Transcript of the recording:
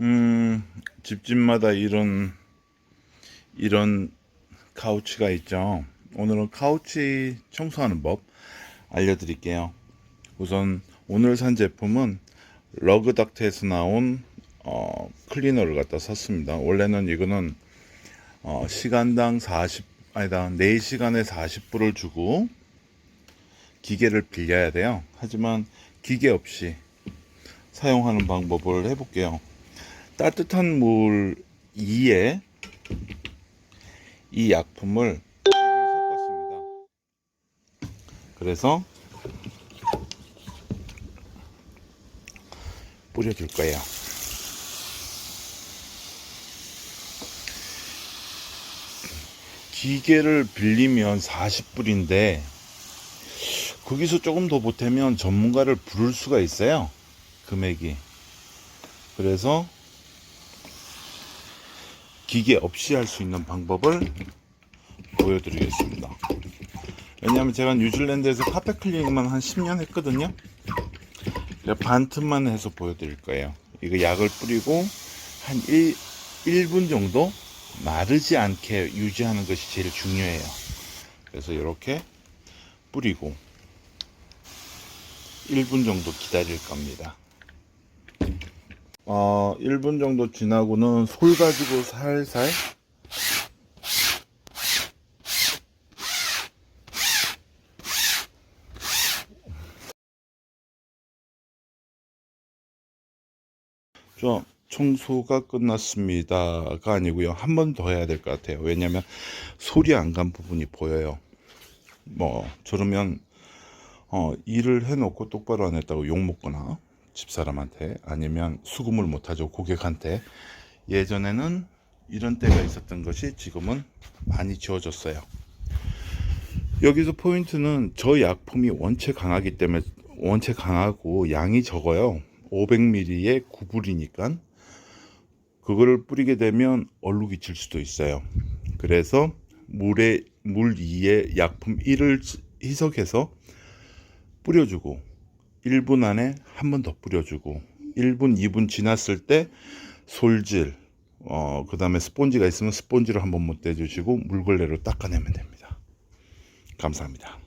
음, 집집마다 이런 이런 카우치가 있죠. 오늘은 카우치 청소하는 법 알려드릴게요. 우선 오늘 산 제품은 러그닥트에서 나온 어, 클리너를 갖다 샀습니다. 원래는 이거는 어, 시간당 40 아니다 4시간에 40불을 주고 기계를 빌려야 돼요. 하지만 기계 없이 사용하는 방법을 해볼게요. 따뜻한 물 2에 이 약품을 섞었습니다. 그래서 뿌려줄 거예요. 기계를 빌리면 40불인데 거기서 조금 더 보태면 전문가를 부를 수가 있어요. 금액이. 그래서 기계 없이 할 수 있는 방법을 보여드리겠습니다. 왜냐하면 제가 뉴질랜드에서 카페 클리닝만 한 10년 했거든요. 반 틈만 해서 보여드릴 거예요. 이거 약을 뿌리고 한 1, 1분 정도 마르지 않게 유지하는 것이 제일 중요해요. 그래서 이렇게 뿌리고 1분 정도 기다릴 겁니다. 어, 1분 정도 지나고는 솔 가지고 살살 좀 청소가 끝났습니다가 아니고요. 한 번 더 해야 될 것 같아요. 왜냐면 소리 안 간 부분이 보여요. 뭐 저러면 어, 일을 해놓고 똑바로 안 했다고 욕 먹거나 집사람한테 아니면 수금을 못하죠 고객한테 예전에는 이런 때가 있었던 것이 지금은 많이 지워졌어요. 여기서 포인트는 저 약품이 원체 강하기 때문에 원체 강하고 양이 적어요. 500ml에 9불이니까 그거를 뿌리게 되면 얼룩이 질 수도 있어요. 그래서 물에 물 2에 약품 1을 희석해서 뿌려주고 1분 안에 한 번 더 뿌려주고 1분, 2분 지났을 때 솔질, 어, 그 다음에 스폰지가 있으면 스폰지로 한번 못 대주시고 물걸레로 닦아내면 됩니다. 감사합니다.